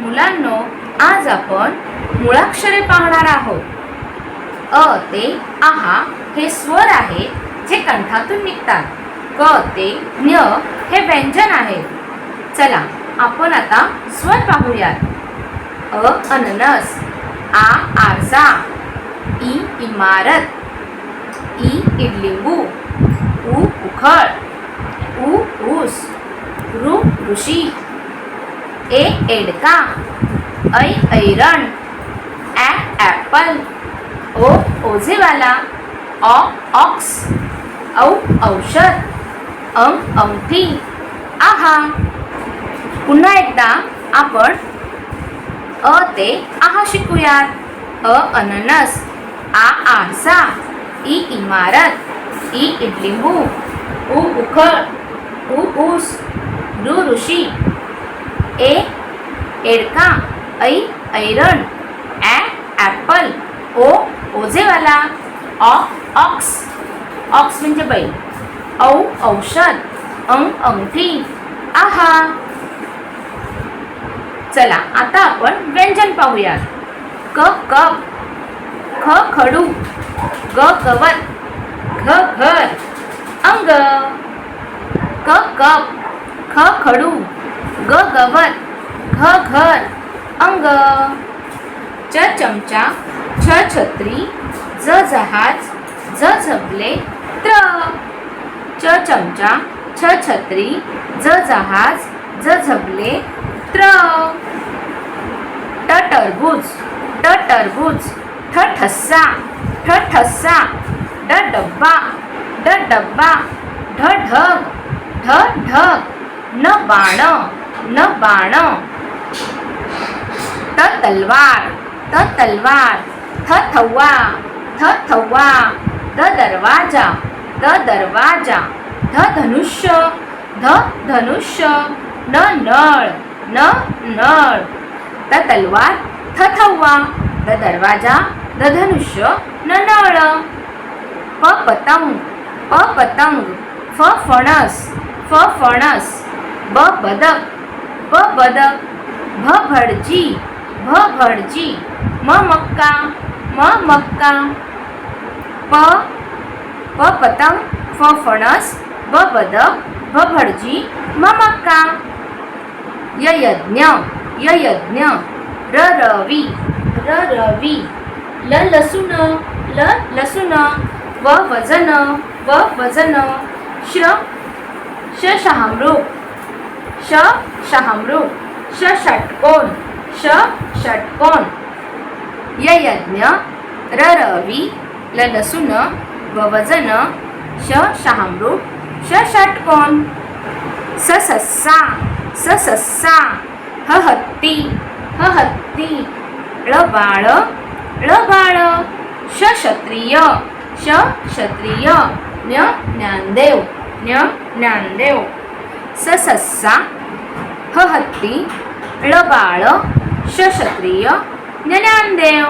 मुलांनो आज आपण मुळाक्षरे पाहणार आहोत. अ ते आहा हे स्वर आहे जे कंठातून निघतात. क ते ज्ञ हे व्यंजन आहे. चला आपण आता स्वर पाहूयात. अ अननस आ आरसा ई इमारत ई इडलिंबू उ उखळ उ ऊस ऋ ऋषी. ए एडका. ऐ ऐरण. ॲ ॲपल. ओ ओझेवाला. ऑ ऑक्स. औ औषध. अम अंगठी आहा. पुन्हा एकदा आपण अ ते आहा शिकूयात. अ अननस. आ आरसा ई इमारत. ई इडलिंबू. उ उखळ. उ ऊस. ऋषी. ए एडका ऐ ऐरण ॲ ॲपल ओ ओझेवाला ऑ ऑक्स ऑक्स म्हणजे बैल. औ औषध. अंग अंगठी. आहा. चला आता आपण व्यंजन पाहूयात. क कप ख खडू. ग गवत. घ घर. अंग. क कप. ख खडू. ग गवत घ घर अंग. च चमचा छ छत्री ज जहाज ज झबले त्र. च चमचा छ छत्री ज जहाज ज झबले त्र. ट टरबूज ट टरबूज ठ ठस्सा ठ ठस्सा ड डब्बा ड डब्बा ढ ढग ढ ढग न बाण. न बाण। त तलवार त तलवार थ थव्वा थ थव्वा द दरवाजा द दरवाजा ध धनुष्य ध धनुष्य न नळ न नळ। त तलवार थ थव्वा द दरवाजा द धनुष्य न नळ। प पतंग प पतंग फ फणस फ फणस ब बदक भ बदक भ भडजी भ भडजी म मक्का म मक्का प प पतंग फ फणस ब बदक भ भडजी म मक्का य यज्ञ य यज्ञ र रवी र रवी ल लसूण ल लसूण व वजन व वजन श श शहामृग श शहामृग श षटकोण श षटकोण। य यज्ञ र रवी ल लसूण व वजन श शहामृग श षटकोण। स सस्सा स सस्सा ह हत्ती ह हत्ती। ळ बाळ ळ बाळ श क्षत्रिय श क्षत्रिय ज्ञ ज्ञानदेव ज्ञ ज्ञानदेव। स सस्सा ह हत्ती ळ बाळ श क्षत्रिय ज्ञानदेव.